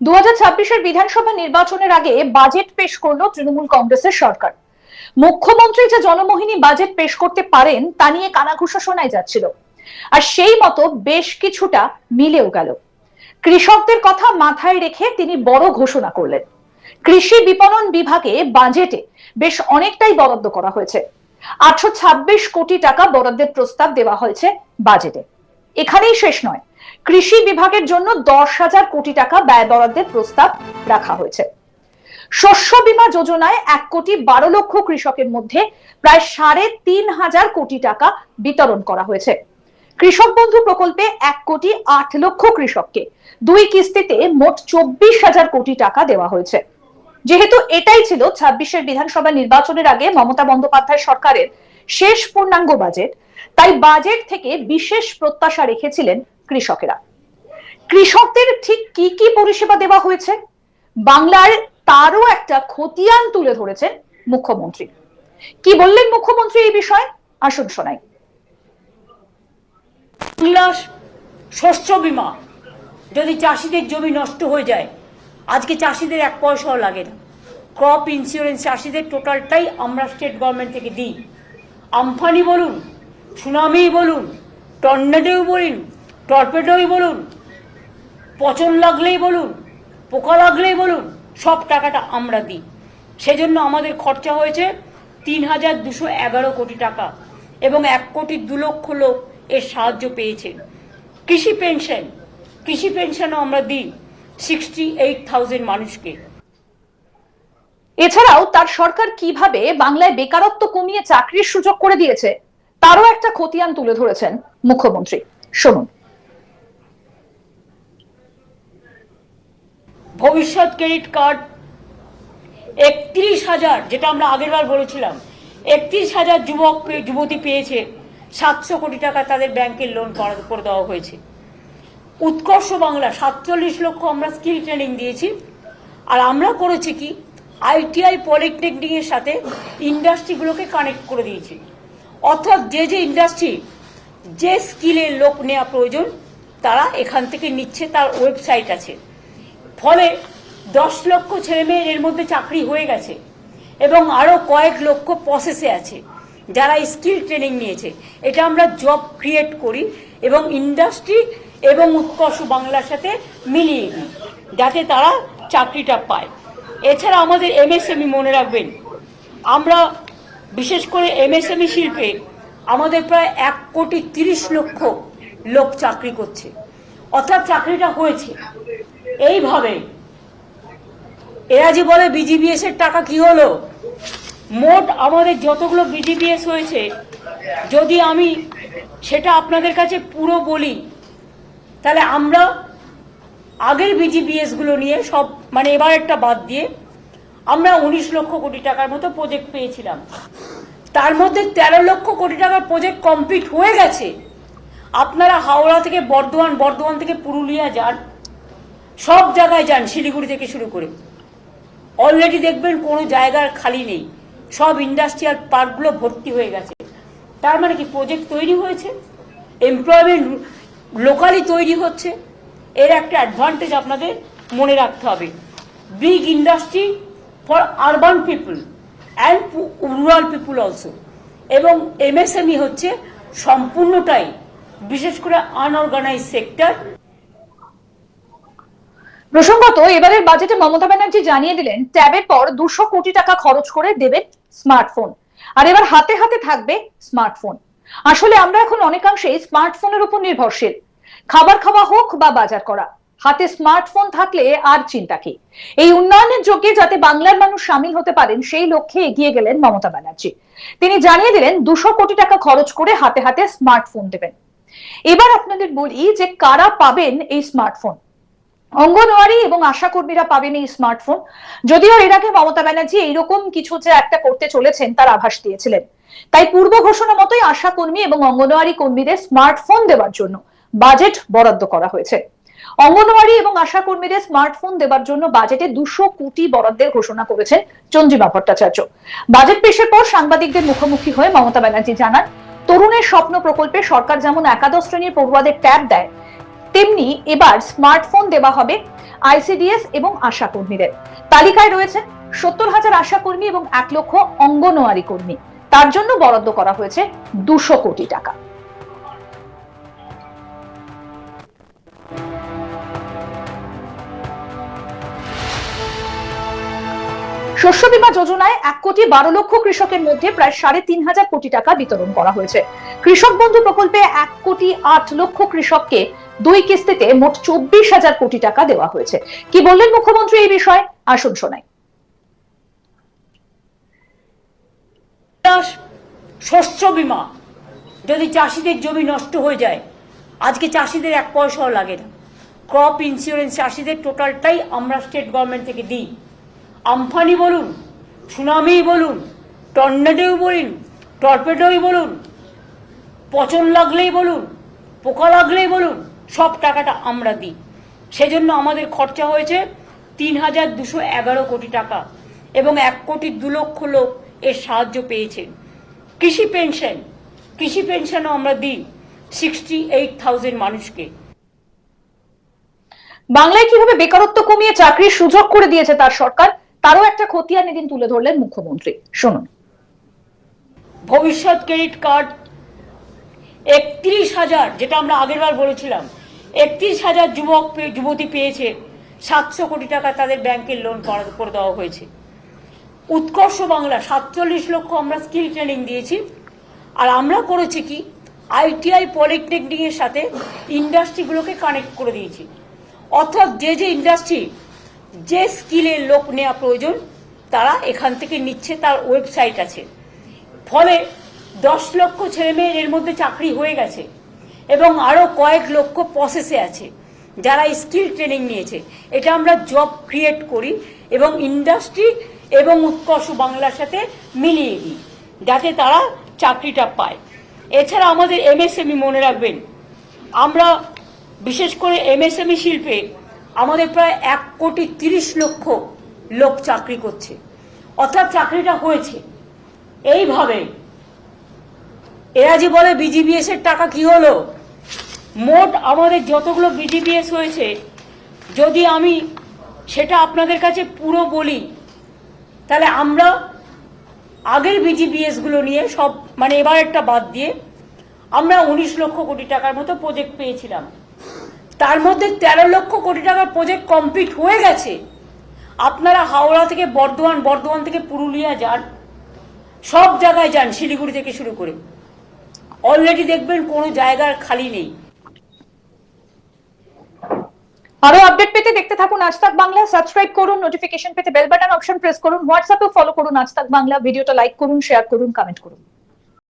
দু হাজার বিধানসভা নির্বাচনের আগে বাজেট পেশ করল তৃণমূল কংগ্রেসের সরকার। মুখ্যমন্ত্রী যে জনমোহিনী বাজেট পেশ করতে পারেন, তা নিয়ে কানাঘুষা শোনাই যাচ্ছিল। আর সেই মতো বেশ কিছুটা মিলেও গেল। কৃষকদের কথা মাথায় রেখে তিনি বড় ঘোষণা করলেন। কৃষি বিপণন বিভাগে বাজেটে বেশ অনেকটাই বরাদ্দ করা হয়েছে। আটশো ছাব্বিশ কোটি টাকা বরাদ্দের প্রস্তাব দেওয়া হয়েছে বাজেটে। এখানেই শেষ নয়। কৃষি বিভাগের জন্য দশ হাজার কোটি টাকা ব্যয় বরাদ্দের প্রস্তাব রাখা হয়েছে। শস্য বীমা যোজনায় এক কোটি বারো লক্ষ কৃষকের মধ্যে প্রায় সাড়ে তিন হাজার কোটি টাকা বিতরণ করা হয়েছে। কৃষক বন্ধু প্রকল্পে এক কোটি আট লক্ষ কৃষককে দুই কিস্তিতে মোট চব্বিশ হাজার কোটি টাকা দেওয়া হয়েছে। যেহেতু এটাই ছিল ছাব্বিশের বিধানসভা নির্বাচনের আগে মমতা বন্দ্যোপাধ্যায় সরকারের শেষ পূর্ণাঙ্গ বাজেট, তাই বাজেট থেকে বিশেষ প্রত্যাশা রেখেছিলেন কৃষকেরা। কৃষকদের ঠিক কি কি পরিষেবা দেওয়া হয়েছে? বাংলার তারও একটা খতিয়ান তুলে ধরেছেন মুখ্যমন্ত্রী। কি বললেন মুখ্যমন্ত্রী এই বিষয়ে? আসুন শোনাই। শস্য বীমা। যদি চাষিদের জমি নষ্ট হয়ে যায়, আজকে চাষিদের এক পয়সাও লাগে না। ক্রপ ইন্স্যুরেন্স চাষিদের টোটালটাই আমরা স্টেট গভর্নমেন্ট থেকে দিই। আমফানি বলুন সুনামি বলুন টর্নেডোই বলুন টর্পেডোই বলুন, পচন লাগলেই বলুন, পোকা লাগলেই বলুন, সব টাকাটা আমরা দিই। সেজন্য আমাদের খরচা হয়েছে তিন হাজার দুশো এগারো কোটি টাকা এবং এক কোটি দু লক্ষ লোক এর সাহায্য পেয়েছে। কৃষি পেনশন, কৃষি পেনশনও আমরা দিই সিক্সটি এইট থাউজেন্ড মানুষকে। এছাড়াও তার সরকার কীভাবে বাংলায় বেকারত্ব কমিয়ে চাকরির সুযোগ করে দিয়েছে, তারও একটা খতিয়ান তুলে ধরেছেন মুখ্যমন্ত্রী। শুনুন। ভবিষ্যৎ ক্রেডিট কার্ড একত্রিশ হাজার, যেটা আমরা আগেরবার বলেছিলাম, একত্রিশ হাজার যুবক, যুবতী পেয়েছে, সাতশো কোটি টাকা তাদের ব্যাংকের লোন করে দেওয়া হয়েছে। উৎকর্ষ বাংলা, সাতচল্লিশ লক্ষ আমরা স্কিল ট্রেনিং দিয়েছি। আর আমরা করেছি কি? আইটিআই পলিটেকনিকের সাথে ইন্ডাস্ট্রিগুলোকে কানেক্ট করে দিয়েছি। অর্থাৎ যে যে ইন্ডাস্ট্রি যে স্কিলের লোক নেওয়া প্রয়োজন, তারা এখান থেকে নিচ্ছে, তার ওয়েবসাইট আছে। ফলে দশ লক্ষ ছেলে মেয়ের এর মধ্যে চাকরি হয়ে গেছে এবং আরও কয়েক লক্ষ প্রসেসে আছে যারা স্কিল ট্রেনিং নিয়েছে। এটা আমরা জব ক্রিয়েট করি এবং ইন্ডাস্ট্রি এবং উৎকর্ষ বাংলার সাথে মিলিয়ে দিই যাতে তারা চাকরিটা পায়। এছাড়া আমাদের এমএসএমই মনে রাখবেন, আমরা বিশেষ করে এমএসএমই শিল্পে আমাদের প্রায় এক কোটি তিরিশ লক্ষ লোক চাকরি করছে। অর্থাৎ চাকরিটা হয়েছে। এইভাবে। এরা যে বলে বিজিবিএস এর টাকা কি হলো? মোট আমাদের যতগুলো বিজিবিএস হয়েছে, যদি আমি সেটা আপনাদের কাছে পুরো বলি, তাহলে আমরা আগের বিজিবিএসগুলো নিয়ে সব মানে এবার একটা বাদ দিয়ে আমরা উনিশ লক্ষ কোটি টাকার মতো প্রজেক্ট পেয়েছিলাম। তার মধ্যে তেরো লক্ষ কোটি টাকার প্রজেক্ট কমপ্লিট হয়ে গেছে। আপনারা হাওড়া থেকে বর্ধমান বর্ধমান থেকে পুরুলিয়া যান সব জায়গায় যান, শিলিগুড়ি থেকে শুরু করে। অলরেডি দেখবেন কোনো জায়গার খালি নেই। সব ইন্ডাস্ট্রিয়াল পার্কগুলো ভর্তি হয়ে গেছে। তার মানে কি প্রজেক্ট তৈরি হয়েছে? এমপ্লয়মেন্ট লোকালি তৈরি হচ্ছে। এর একটা অ্যাডভান্টেজ আপনাদের মনে রাখতে হবে। Big industry for urban people and rural people also এবং এমএসএমই হচ্ছে সম্পূর্ণটাই, বিশেষ করে আনঅর্গানাইজ সেক্টর প্রসঙ্গত, এবারের বাজেটে মমতা ব্যানার্জি জানিয়ে দিলেন ট্যাবের পর দুশো কোটি টাকা খরচ করে দেবেন স্মার্টফোন আর এবার হাতে হাতে থাকবে স্মার্টফোন আসলে আমরা এখন অনেকাংশেই স্মার্টফোনের উপর নির্ভরশীল। খাবার খাওয়া হোক বা বাজার করা, হাতে স্মার্টফোন থাকলে আর চিন্তা কি? এই উন্নয়নের যোগ্যে যাতে বাংলার মানুষ সামিল হতে পারেন, সেই লক্ষ্যে এগিয়ে গেলেন মমতা ব্যানার্জি। তিনি জানিয়ে দিলেন, দুশো কোটি টাকা খরচ করে হাতে হাতে স্মার্টফোন দেবেন। এবার আপনাদের বলি যে কারা পাবেন এই স্মার্টফোন অঙ্গনওয়াড়ি এবং আশা কর্মীরা পাবেন এই স্মার্টফোন যদিও এর আগে মমতা ব্যানার্জি এইরকম কিছু যে একটা করতে চলেছেন, তার আভাস দিয়েছিলেন। তাই পূর্ব ঘোষণা মতোই আশা কর্মী এবং অঙ্গনওয়াড়ি কর্মীদের স্মার্টফোন দেওয়ার জন্য বাজেট বরাদ্দ করা হয়েছে। অঙ্গনওয়াড়ি এবং আশা কর্মীদের স্মার্টফোন দেওয়ার জন্য বাজেটে দুশো কোটি বরাদ্দের ঘোষণা করেছেন চন্দ্রিমা ভট্টাচার্য। বাজেট পেশের পর সাংবাদিকদের মুখোমুখি হয়ে মমতা ব্যানার্জি জানান, তরুণের স্বপ্ন প্রকল্পে সরকার যেমন একাদশ শ্রেণির পড়ুয়াদের ট্যাব দেয় তেমনি এবার স্মার্টফোন দেওয়া হবে আইসিডিএস এবং আশা কর্মীদের তালিকায় রয়েছে সত্তর হাজার আশা কর্মী এবং এক লক্ষ অঙ্গনওয়ারি কর্মী। তার জন্য বরাদ্দ করা হয়েছে দুশো কোটি টাকা। শস্য বীমা যোজনায় এক কোটি বারো লক্ষ কৃষকের মধ্যে প্রায় সাড়ে তিন হাজার কোটি টাকা বিতরণ করা হয়েছে। কৃষক বন্ধু প্রকল্পে এক কোটি আট লক্ষ কৃষককে দুই কিস্তিতে মোট চব্বিশ হাজার কোটি টাকা দেওয়া হয়েছে। কি বললেন মুখ্যমন্ত্রী এই বিষয়ে? আসুন শোনাই। শস্য বীমা, যদি চাষিদের জমি নষ্ট হয়ে যায়, আজকে চাষিদের এক পয়সাও লাগে না। ক্রপ ইন্স্যুরেন্স চাষিদের টোটালটাই আমরা স্টেট গভর্নমেন্ট থেকে দিই। আমফানি বলুন, সুনামি বলুন, টর্নেডোই বলুন, টর্পেডোই বলুন, পচন লাগলেই বলুন, পোকা লাগলেই বলুন, সব টাকাটা আমরা দিই। সেজন্য আমাদের খরচা হয়েছে তিন হাজার দুশো এগারো কোটি টাকা এবং এক কোটি দু লক্ষ লোক এর সাহায্য পেয়েছেন কৃষি পেনশন, কৃষি পেনশনও আমরা দিই সিক্সটি এইট থাউজেন্ড মানুষকে। বাংলায় কীভাবে বেকারত্ব কমিয়ে চাকরির সুযোগ করে দিয়েছে তার সরকার? তারও একটা খতিয়ান এদিন তুলে ধরলেন মুখ্যমন্ত্রী। শুনুন। ভবিষ্যৎ ক্রেডিট কার্ড একত্রিশ হাজার, যেটা আমরা আগেরবার বলেছিলাম, একত্রিশ হাজার যুবক যুবতী পেয়েছে, সাতশো কোটি টাকা তাদের ব্যাংকের লোন করে দেওয়া হয়েছে। উৎকর্ষ বাংলা, সাতচল্লিশ লক্ষ আমরা স্কিল ট্রেনিং দিয়েছি। আর আমরা করেছি কি? আইটিআই পলিটেকনিকের সাথে ইন্ডাস্ট্রিগুলোকে কানেক্ট করে দিয়েছি। অর্থাৎ যে যে ইন্ডাস্ট্রি যে স্কিলের লোক নেওয়া প্রয়োজন, তারা এখান থেকে নিচ্ছে, তার ওয়েবসাইট আছে। ফলে দশ লক্ষ ছেলে মেয়ের এর মধ্যে চাকরি হয়ে গেছে এবং আরও কয়েক লক্ষ প্রসেসে আছে, যারা স্কিল ট্রেনিং নিয়েছে। এটা আমরা জব ক্রিয়েট করি এবং ইন্ডাস্ট্রি এবং উৎকর্ষ বাংলার সাথে মিলিয়ে দিই, যাতে তারা চাকরিটা পায়। এছাড়া আমাদের এমএসএমই মনে রাখবেন, আমরা বিশেষ করে এমএসএমই শিল্পে আমাদের প্রায় এক কোটি তিরিশ লক্ষ লোক চাকরি করছে। অর্থাৎ চাকরিটা হয়েছে। এইভাবে এরা যে বলে বিজিবিএস এর টাকা কি হলো? মোট আমাদের যতগুলো বিজিবিএস হয়েছে, যদি আমি সেটা আপনাদের কাছে পুরো বলি, তাহলে আমরা আগের বিজিবিএসগুলো নিয়ে সব মানে এবার একটা বাদ দিয়ে আমরা উনিশ লক্ষ কোটি টাকার মতো প্রজেক্ট পেয়েছিলাম। তার মধ্যে তেরো লক্ষ কোটি টাকার প্রজেক্ট কমপ্লিট হয়ে গেছে। আপনারা হাওড়া থেকে বর্ধমান বর্ধমান থেকে পুরুলিয়া যান, সব জায়গায় যান, শিলিগুড়ি থেকে শুরু করে। অলরেডি দেখবেন কোনো জায়গার খালি নেই। আরও আপডেট পেতে দেখতে থাকুন আজ তাক বাংলা। সাবস্ক্রাইব করুন নোটিফিকেশন পেতে বেল বাটন অপশন প্রেস করুন। হোয়াটসঅ্যাপে ফলো করুন আজ তাক বাংলা ভিডিওটা লাইক করুন শেয়ার করুন কমেন্ট করুন।